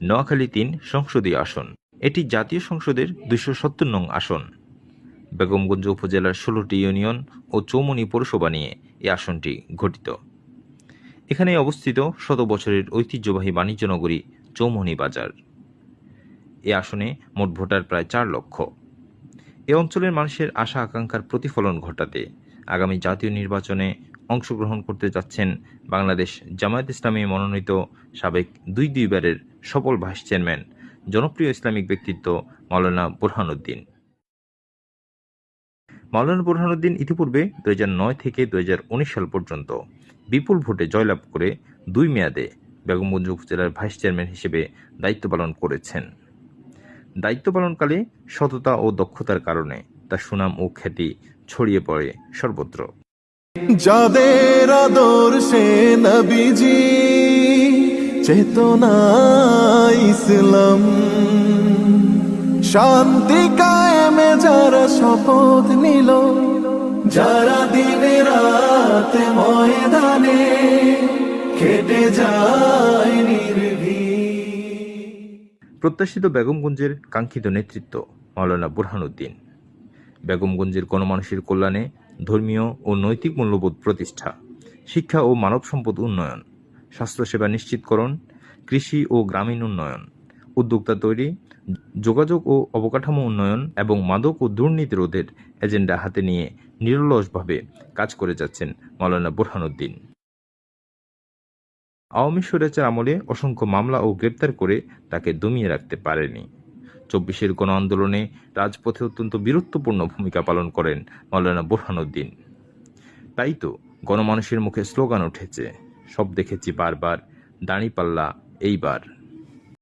নোয়াখালী তিন সংসদীয় আসন। এটি জাতীয় সংসদের দুইশো সত্তর নং আসন। বেগমগঞ্জ উপজেলার ষোলোটি ইউনিয়ন ও চৌমনি পৌরসভা নিয়ে এই আসনটি গঠিত। এখানে অবস্থিত শত বছরের ঐতিহ্যবাহী বাণিজ্য নগরী চৌমনি বাজার। এ আসনে মোট ভোটার প্রায় চার লক্ষ। এ অঞ্চলের মানুষের আশা আকাঙ্ক্ষার প্রতিফলন ঘটাতে আগামী জাতীয় নির্বাচনে অংশগ্রহণ করতে যাচ্ছেন বাংলাদেশ জামায়াত ইসলামী মনোনীত সাবেক দুই দুইবারের সফল ভাইস চেয়ারম্যান, জনপ্রিয় ইসলামিক ব্যক্তিত্ব মাওলানা বুরহানুদ্দিন মাওলানা বুরহানুদ্দিন ইতিপূর্বে দু নয় থেকে দু হাজার উনিশ সাল পর্যন্ত বিপুল ভোটে জয়লাভ করে দুই মেয়াদে বেগমগঞ্জ উপজেলার ভাইস চেয়ারম্যান হিসেবে দায়িত্ব পালন করেছেন। দায়িত্ব পালনকালে সততা ও দক্ষতার কারণে তার সুনাম ও খ্যাতি ছড়িয়ে পড়ে সর্বত্র। যাদের আদর্শে নবীজি, চেতনা ইসলাম। শান্তি কায়েমে যারা শপথ নিল, যারা দিনে রাতে ময়দানে খেটে যায় প্রত্যাশিত বেগমগঞ্জের কাঙ্ক্ষিত নেতৃত্ব মাওলানা বুরহানুদ্দিন। বেগমগঞ্জের গণমানুষের কল্যাণে ধর্মীয় ও নৈতিক মূল্যবোধ প্রতিষ্ঠা, শিক্ষা ও মানব সম্পদ উন্নয়ন, স্বাস্থ্যসেবা নিশ্চিতকরণ, কৃষি ও গ্রামীণ উন্নয়ন, উদ্যোক্তা তৈরি, যোগাযোগ ও অবকাঠামো উন্নয়ন এবং মাদক ও দুর্নীতি রোধের এজেন্ডা হাতে নিয়ে নিরলসভাবে কাজ করে যাচ্ছেন মাওলানা বুরহানুদ্দিন। আওয়ামী স্বৈরাচার আমলে অসংখ্য মামলা ও গ্রেপ্তার করে তাকে দমিয়ে রাখতে পারেনি। চব্বিশের গণ আন্দোলনে রাজপথে অত্যন্ত বীরত্বপূর্ণ ভূমিকা পালন করেন মৌলানা বোরহানুদ্দিন। তাই তো গণমানুষের মুখে স্লোগান উঠেছে, সব দেখেছি বারবার, দাঁড়িপাল্লা, এইবার।